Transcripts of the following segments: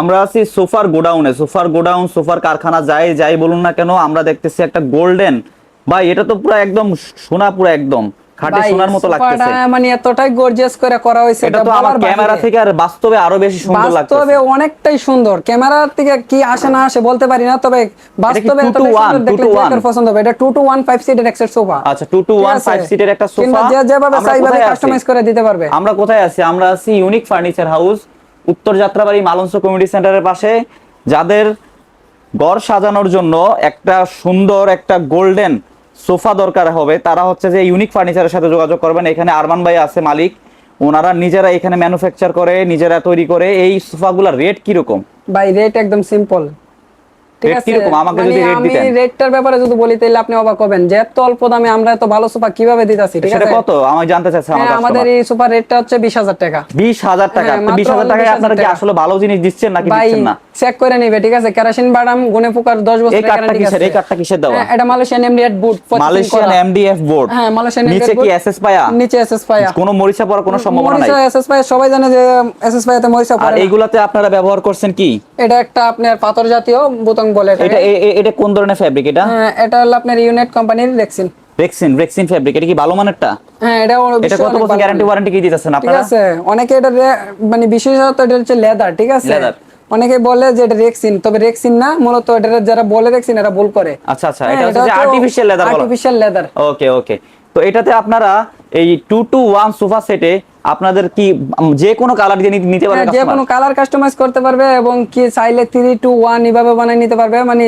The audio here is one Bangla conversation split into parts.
আমরা আছি সোফার গোডাউনে। সোফার গোডাউন সোফার কারখানা যাই যাই বলুন না কেন আমরা দেখতেছি একটা গোল্ডেন। ভাই এটা তো পুরো একদম সোনা পুরো একদম। খাঁটি সোনার মতো লাগতেছে। মানে এতটাই গর্জিয়াস করে করা হয়েছে এটা তো আমার ক্যামেরা থেকে আর বাস্তবে আরও বেশি সুন্দর লাগতেছে। বাস্তবে অনেকটাই সুন্দর। ক্যামেরার থেকে কি আসে না আসে বলতে পারি না তবে বাস্তবে এতটাই সুন্দর দেখলে পছন্দ হবে। এটা 2 টু 1 5 সিটের সোফা আচ্ছা টু টু ওয়ান ফাইভ সিটের একটা সোফা যে যেভাবে চাইভাবে কাস্টমাইজ করে দিতে পারবে। আমরা কোথায় আছি? আমরা আছি ইউনিক ফার্নিচার হাউস উত্তর যাত্রাবাড়ি মালঞ্চ কমিউনিটি সেন্টারের পাশে, যাদের ঘর সাজানোর জন্য একটা সুন্দর একটা গোল্ডেন সোফা দরকার হবে, তারা হচ্ছে যে ইউনিক ফার্নিচারের সাথে যোগাযোগ করবেন। এখানে আরমান ভাই আছে মালিক, ওনারা নিজেরা এখানে ম্যানুফ্যাকচার করে, নিজেরা তৈরি করে, এই সোফাগুলোর রেট কীরকম? ভাই রেট একদম সিম্পল ঠিক আছে। আমাকে মানে আমি রেটটার ব্যাপারে যদি বলি তাহলে আপনি অবাক হবেন। যে এত অল্প দামে আমরা এত ভালো সোফা কীভাবে দিতাছি ঠিক আছে? কত? আমি জানতে চাচ্ছি হ্যাঁ, আমার আমাদের এই সোফার রেটটা হচ্ছে 20000 টাকা। বিশ হাজার টাকা। হ্যাঁ, টাকায় আপনারা কি টাকা। আসলে ভালো জিনিস দিচ্ছেন নাকি দিচ্ছেন না? চেক করে নিবে ঠিক আছে? কেরাসিন বাদাম গুনে পোকার 10 বছর এই কার্ডটা কিসের? এই কার্ডটা কিসের দেওয়া? হ্যাঁ এটা Malaysian MDF board Malaysian MDF board হ্যাঁ মালয়েশিয়ান নিচে কি এসএস পায়া? নিচে এসএস পায়া। কোনো মরিচা পড়ার কোনো সম্ভাবনা নাই? মরিচা এসএস পায়া সবাই জানে যে এসএস পায়াতে মরিচা আর পড়ে না। এইগুলাতে আপনারা ব্যবহার করছেন কি? এটা একটা আপনার পাথর জাতীয় বোতং বলে এটা। এটা কোন ধরনের ফেব্রিক এটা? হ্যাঁ এটা হলো আপনার ইউনাইট কোম্পানির রেক্সিন রেক্সিন রেক্সিন ফেব্রিক এটা কি ভালো মানেরটা? হ্যাঁ এটা এটা কত বছর গ্যারান্টি ওয়ারেন্টি কি দিতেছেন আপনারা? ঠিক আছে অনেকে এটা মানে বিশেষত এটা হচ্ছে লেদার ঠিক আছে? Leather। অনেকে বলে যে এটা রেক্সিন তবে রেক্সিন না মূলত এটা যারা বলে রেক্সিন এরা ভুল করে। আচ্ছা আচ্ছা এটা হচ্ছে artificial leather artificial leather okay okay তো এটাতে আপনারা এই টু টু ওয়ান সোফা সেটে আপনাদের কি যে কোনো কালার দিয়ে নিতে পারবে হ্যাঁ, যে কোনো কালার কাস্টমাইজ করতে পারবে এবং কি চাইলে থ্রি টু ওয়ান এভাবে বানিয়ে নিতে পারবে। মানে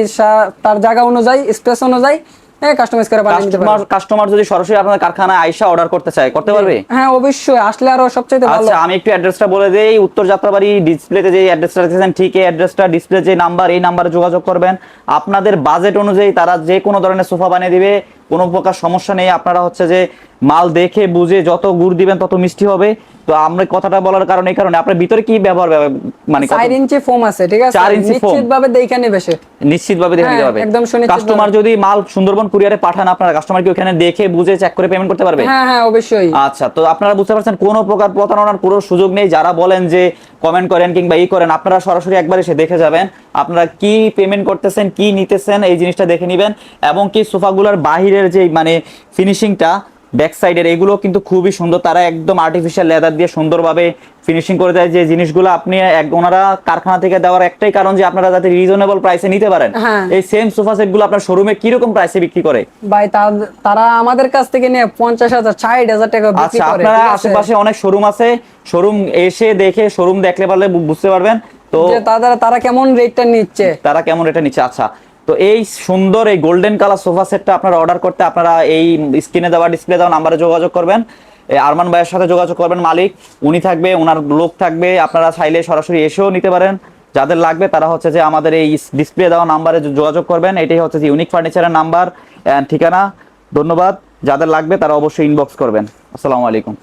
তার জায়গা অনুযায়ী স্পেস অনুযায়ী। হ্যাঁ কাস্টমাইজ করে বানিয়ে নিতে পারবে। কাস্টমার যদি সরাসরি আপনার কারখানায় আইসা অর্ডার করতে চায় করতে পারবে? হ্যাঁ অবশ্যই আসলে আরও সবচেয়ে ভালো। আচ্ছা আমি একটু অ্যাড্রেসটা বলে দেই উত্তর যাত্রাবাড়ি ডিসপ্লেতে যে অ্যাড্রেসটা দেখেছেন ঠিক এই অ্যাড্রেসটা ডিসপ্লে যে নাম্বার এই নাম্বারে যোগাযোগ করবেন। আপনাদের বাজেট অনুযায়ী তারা যে কোনো ধরনের সোফা বানিয়ে দিবে। কোনো প্রকার সমস্যা নেই। আপনারা হচ্ছে যে মাল দেখে বুঝে যত গুড় দিবেন তত মিষ্টি হবে। তো আমরা কথাটা বলার কারণে এই কারণে। আপনার ভিতরে কি ব্যবহার মানে চার ইঞ্চি ফোম আছে ঠিক আছে? চার ইঞ্চি foam। নিশ্চিত ভাবে দেখে নেবে সে। নিশ্চিতভাবে দেখে নিতে হ্যাঁ, একদম সুনিশ্চিতভাবে। কাস্টমার যদি মাল সুন্দরবন কুরিয়ারে পাঠান আপনারা কাস্টমার কি ওখানে দেখে বুঝে চেক করে পেমেন্ট করতে পারবে? হ্যাঁ হ্যাঁ অবশ্যই। আচ্ছা তো আপনারা বুঝতে পারছেন কোনো প্রকার প্রতারণার কোনো সুযোগ নেই। যারা বলেন যে কমেন্ট করেন কিংবা ই করেন আপনারা সরাসরি একবার এসে দেখে যাবেন আপনারা কি পেমেন্ট করতেছেন কি নিতেছেন এই জিনিসটা দেখে নেবেন। এবং কি সোফাগুলোর বাহিরের যে মানে ফিনিশিংটা ব্যাক সাইডের এগুলো কিন্তু খুবই সুন্দর। তারা একদম আর্টিফিশিয়াল লেদার দিয়ে সুন্দরভাবে ফিনিশিং করে দেয়। যে জিনিসগুলো আপনি ওনারা কারখানা থেকে দেওয়ার একটাই কারণ যে আপনারা যাতে রিজনেবল প্রাইসে নিতে পারেন। হ্যাঁ। এই সেম সোফা সেটগুলো আপনার শোরুমে কীরকম প্রাইসে বিক্রি করে? ভাই তারা আমাদের কাছ থেকে নিয়ে পঞ্চাশ হাজার ষাট হাজার টাকা বিক্রি আচ্ছা করে আপনারা আশেপাশে অনেক শোরুম আছে। শোরুম এসে দেখে শোরুম দেখলে পারলে বুঝতে পারবেন। তো যে তাদের তারা কেমন রেটটা নিচ্ছে? তারা কেমন এটা নিচ্ছে? আচ্ছা তো এই সুন্দর এই গোল্ডেন কালার সোফা সেটটা আপনারা অর্ডার করতে আপনারা এই স্ক্রিনে দেওয়া ডিসপ্লে দেওয়া নাম্বারে যোগাযোগ করবেন। আরমান ভাইয়ের সাথে যোগাযোগ করবেন মালিক। উনি থাকবে ওনার লোক থাকবে, আপনারা চাইলে সরাসরি এসেও নিতে পারেন। যাদের লাগবে তারা হচ্ছে যে আমাদের এই ডিসপ্লে দেওয়া নাম্বারে যোগাযোগ করবেন। এটাই হচ্ছে যে ইউনিক ফার্নিচারের নাম্বার ঠিকানা। ধন্যবাদ। যাদের লাগবে তারা অবশ্যই ইনবক্স করবেন। আসসালামু আলাইকুম।